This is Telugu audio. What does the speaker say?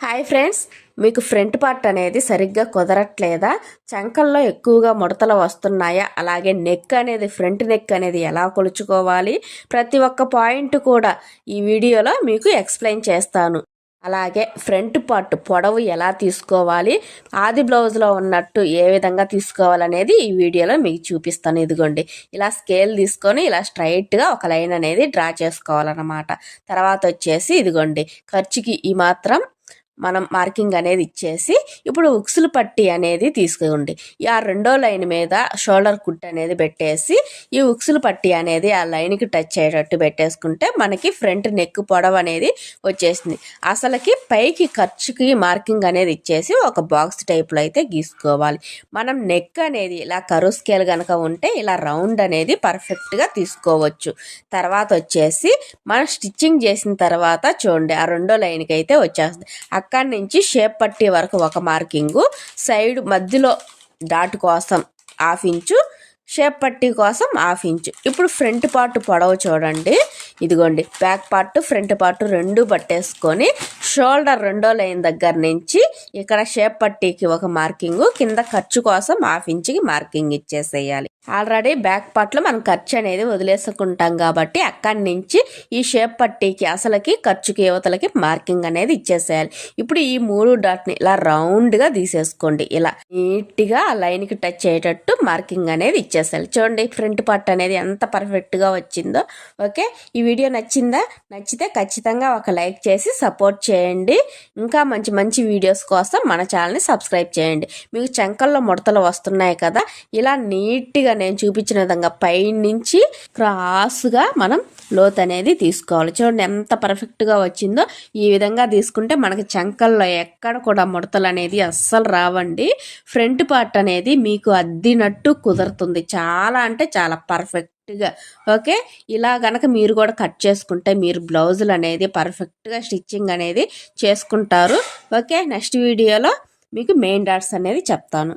హాయ్ ఫ్రెండ్స్ మీకు ఫ్రంట్ పార్ట్ అనేది సరిగ్గా కుదరట్లేదా? చంకల్లో ఎక్కువగా ముడతలు వస్తున్నాయా? అలాగే నెక్ అనేది ఫ్రంట్ నెక్ అనేది ఎలా కొలుచుకోవాలి? ప్రతి ఒక్క పాయింట్ కూడా ఈ వీడియోలో మీకు ఎక్స్ప్లెయిన్ చేస్తాను. అలాగే ఫ్రంట్ పార్ట్ పొడవు ఎలా తీసుకోవాలి? ఆది బ్లౌజ్లో ఉన్నట్టు ఏ విధంగా తీసుకోవాలనేది ఈ వీడియోలో మీకు చూపిస్తాను. ఇదిగోండి ఇలా స్కేల్ తీసుకొని ఇలా స్ట్రైట్గా ఒక లైన్ అనేది డ్రా చేసుకోవాలన్నమాట. తర్వాత వచ్చేసి ఇదిగోండి ఖర్చుకి ఈ మాత్రం మనం మార్కింగ్ అనేది ఇచ్చేసి ఇప్పుడు ఉక్సులు పట్టి అనేది తీసుకోండి ఆ రెండో లైన్ మీద షోల్డర్ కుట్ అనేది పెట్టేసి ఈ ఉక్సులు పట్టి అనేది ఆ లైన్కి టచ్ అయ్యేటట్టు పెట్టేసుకుంటే మనకి ఫ్రంట్ నెక్ పొడవు అనేది వచ్చేసింది. అసలుకి పైకి ఖర్చుకి మార్కింగ్ అనేది ఇచ్చేసి ఒక బాక్స్ టైప్లో అయితే గీసుకోవాలి. మనం నెక్ అనేది ఇలా కరువు స్కేల్ కనుక ఉంటే ఇలా రౌండ్ అనేది పర్ఫెక్ట్గా తీసుకోవచ్చు. తర్వాత వచ్చేసి మనం స్టిచ్చింగ్ చేసిన తర్వాత చూడండి ఆ రెండో లైన్కి అయితే వచ్చేస్తుంది. అక్కడి నుంచి షేప్ పట్టే వరకు ఒక మార్కింగు సైడ్ మధ్యలో డాట్ కోసం హాఫ్ ఇంచు షేప్ పట్టీ కోసం హాఫ్ ఇంచు. ఇప్పుడు ఫ్రంట్ పార్ట్ పొడవు చూడండి. ఇదిగోండి బ్యాక్ పార్ట్ ఫ్రంట్ పార్ట్ రెండు పట్టేసుకొని షోల్డర్ రెండో లైన్ దగ్గర నుంచి ఇక్కడ షేప్ పట్టీకి ఒక మార్కింగ్ కింద ఖర్చు కోసం హాఫ్ ఇంచ్కి మార్కింగ్ ఇచ్చేసేయాలి. ఆల్రెడీ బ్యాక్ పార్ట్లో మనం ఖర్చు అనేది వదిలేసుకుంటాం కాబట్టి అక్కడి నుంచి ఈ షేప్ పట్టీకి అసలుకి ఖర్చుకి యువతలకి మార్కింగ్ అనేది ఇచ్చేసేయాలి. ఇప్పుడు ఈ మూడు డాట్ని ఇలా రౌండ్గా తీసేసుకోండి. ఇలా నీట్గా ఆ లైన్కి టచ్ అయ్యేటట్టు మార్కింగ్ అనేది ఇచ్చేసేయాలి. చూడండి ఫ్రంట్ పార్ట్ అనేది ఎంత పర్ఫెక్ట్గా వచ్చిందో. ఓకే ఇవి వీడియో నచ్చిందా నచ్చితే ఖచ్చితంగా ఒక లైక్ చేసి సపోర్ట్ చేయండి. ఇంకా మంచి మంచి వీడియోస్ కోసం మన ఛానల్ని సబ్స్క్రైబ్ చేయండి. మీకు చెంకల్లో ముడతలు వస్తున్నాయి కదా ఇలా నీట్గా నేను చూపించిన విధంగా పైనుంచి క్రాస్గా మనం లోత్ అనేది తీసుకోవాలి. చూడండి ఎంత పర్ఫెక్ట్గా వచ్చిందో. ఈ విధంగా తీసుకుంటే మనకి చంకల్లో ఎక్కడ కూడా ముడతలు అనేది అస్సలు రావండి. ఫ్రంట్ పార్ట్ అనేది మీకు అద్దినట్టు కుదురుతుంది. చాలా అంటే చాలా పర్ఫెక్ట్. కరెక్ట్గా. ఓకే? ఇలా కనుక మీరు కూడా కట్ చేసుకుంటే మీరు బ్లౌజులు అనేది పర్ఫెక్ట్గా స్టిచ్చింగ్ అనేది చేసుకుంటారు. ఓకే? నెక్స్ట్ వీడియోలో మీకు మెయిన్ డాట్స్ అనేది చెప్తాను.